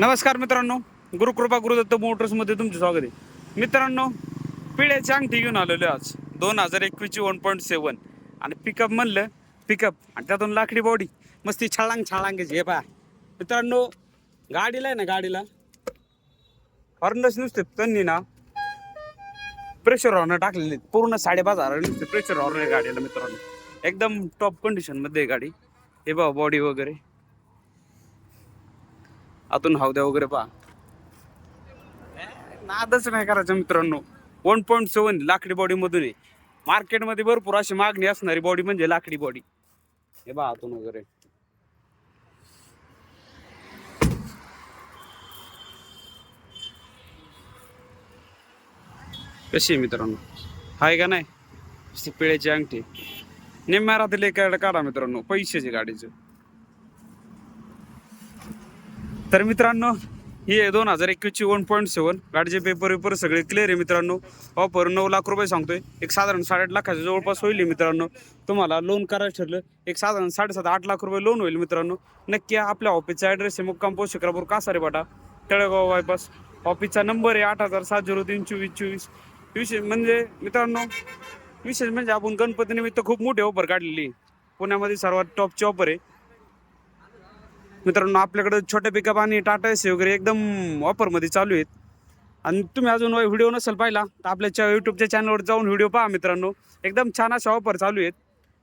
नमस्कार मित्रांनो गुरुकृपा गुरुदत्त मोटर्समध्ये तुमचे स्वागत आहे. मित्रांनो पिढ्याची अंगठी घेऊन आलेलो आहे आज. दोन हजार एकवीसची वन पॉईंट सेवन आणि पिकअप म्हणलं पिकअप आणि त्यातून लाकडी बॉडी मस्ती छाळांग छाळांगायची हे पहा. मित्रांनो गाडीला आहे ना गाडीला? हॉर्नच नुसते त्यांनी ना. प्रेशर हॉर्न टाकलेले आहेत. पूर्ण साडेपाच हजार नुसते प्रेशर हॉर्न आहे गाडीला मित्रांनो. एकदम टॉप कंडिशनमध्ये आहे गाडी. हे बा बॉडी वगैरे. आतून हौद्या वगैरे पहा. नादच नाही करायचं मित्रांनो. वन पॉईंट सेवन लाकडी बॉडी मधून आहे. मार्केटमध्ये भरपूर अशी मागणी असणारी बॉडी म्हणजे लाकडी बॉडी हे बा आतून वगैरे. कशी आहे मित्रांनो? हाय का नाही? पिळ्याची अंगठी. निम्म्या रात्री काढा मित्रांनो पैशाचे गाडीचं. तर मित्रांनो ही आहे दोन हजार एकवीसची वन पॉईंट सेवन गाडीचे पेपर वेपर सगळे क्लिअर आहे मित्रांनो. ऑफर नऊ लाख रुपये सांगतोय. एक साधारण साडेआठ लाखाच्या जवळपास होईल मित्रांनो. तुम्हाला लोन करायचं ठरलं एक साधारण साडेसात आठ लाख रुपये लोन होईल मित्रांनो. नक्की आपल्या ऑफिसचा ॲड्रेस आहे मुक्काम post Shikrapur Kasare Bata Talegaon bypass ऑफिसचा नंबर आहे आठ हजार सात झिरो तीन चोवीस चोवीस. विशेष म्हणजे मित्रांनो विशेष म्हणजे आपण गणपती निमित्त खूप मोठी ऑफर काढलेली आहे. पुण्यामध्ये सर्वात टॉपची ऑफर आहे. मित्रांनो आपल्याकडं छोटे पिकअप आणि टाटा एसी वगैरे एकदम ऑफरमध्ये चालू आहेत. आणि तुम्ही अजून व्हिडिओ नसेल पाहिला तर आपल्या यूट्यूबच्या चॅनलवर जाऊन व्हिडिओ पहा मित्रांनो. एकदम छान अशा ऑफर चालू आहेत.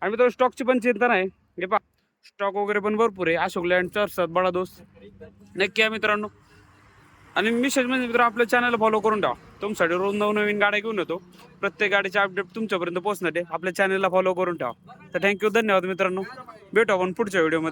आणि मित्रांनो स्टॉकची पण चिंता नाही. हे पहा स्टॉक वगैरे पण भरपूर आहे. अशोक लँड चर्चात बडा दोस्त. नक्की आहे मित्रांनो. आणि विशेष म्हणजे मित्र आपल्या चॅनलला फॉलो करून ठेवा. तुमच्यासाठी रोज नवनवीन गाड्या घेऊन येतो. प्रत्येक गाडीचे अपडेट तुमच्यापर्यंत पोहोचणार आहे. आपल्या चॅनलला फॉलो करून ठेवा. तर थँक्यू धन्यवाद मित्रांनो. भेटू आपण पुढच्या व्हिडिओमध्ये